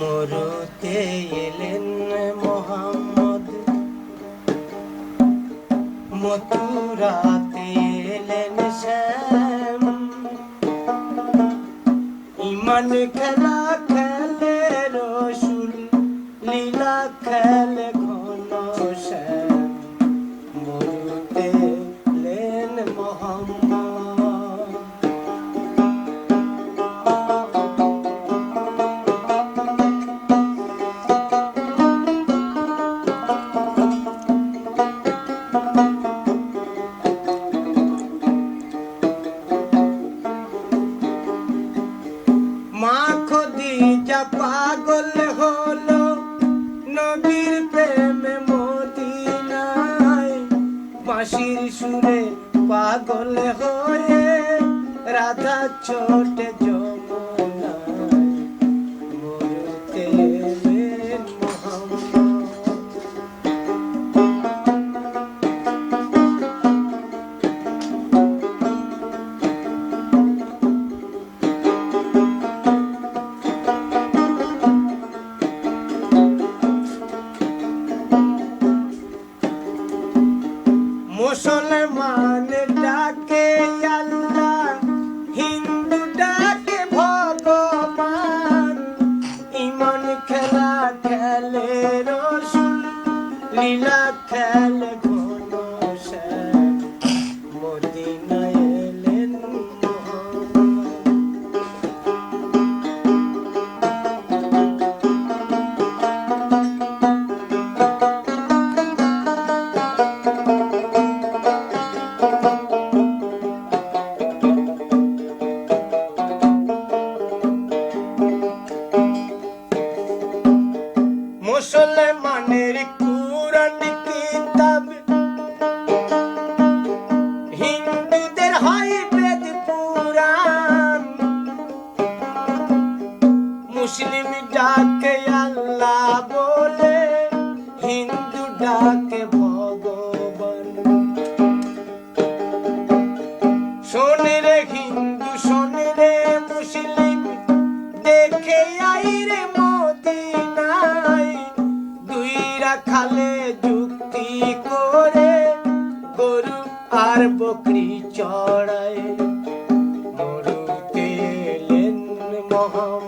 মরুতে এলেন মোহাম্মদ। মথুরাতে এলেন শ্যাম। ইমান খেলা খেলে রসুল লীলা খেলে খদিজা পাগল হলো নবীর প্রেমে মদিনায়। বাঁশির সুরে পাগল হয়ে রাধা ছোটে মুসলমান ডাকে আল্লাহ হিন্দু ডাকে ভগবান। ইমান খেলা খেলে রসুল লীলা খেলে ডাকে আল্লাহ বলে, হিন্দু ডাকে ভগবান। শোনে রে হিন্দু, শোনে রে মুসলিম, দেখে আই রে মোদি নাই দুই রাখালে যুক্তি করে, গরু আর বকরি চড়ায়। মরুতে এলেন মহাম